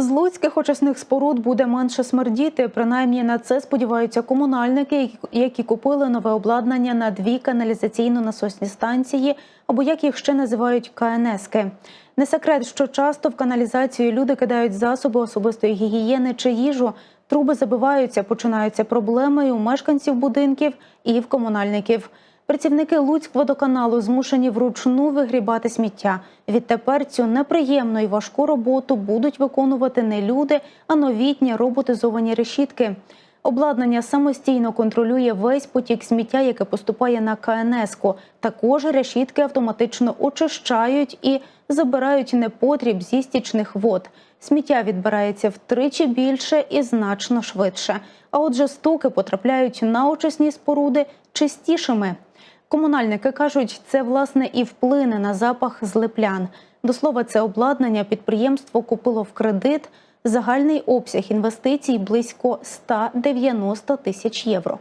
З луцьких очисних споруд буде менше смердіти. Принаймні на це сподіваються комунальники, які- купили нове обладнання на дві каналізаційно-насосні станції, або як їх ще називають КНСки. Не секрет, що часто в каналізацію люди кидають засоби особистої гігієни чи їжу. Труби забиваються, починаються проблеми і у мешканців будинків і в комунальників. Працівники Луцькводоканалу змушені вручну вигрібати сміття. Відтепер цю неприємну і важку роботу будуть виконувати не люди, а новітні роботизовані решітки. Обладнання самостійно контролює весь потік сміття, яке поступає на КНСку. Також решітки автоматично очищають і забирають непотріб зі стічних вод. Сміття відбирається втричі більше і значно швидше. А отже, стуки потрапляють на очисні споруди чистішими. Комунальники кажуть, це власне і вплине на запах злеплян. До слова, це обладнання підприємство купило в кредит. Загальний обсяг інвестицій близько 190 тисяч євро.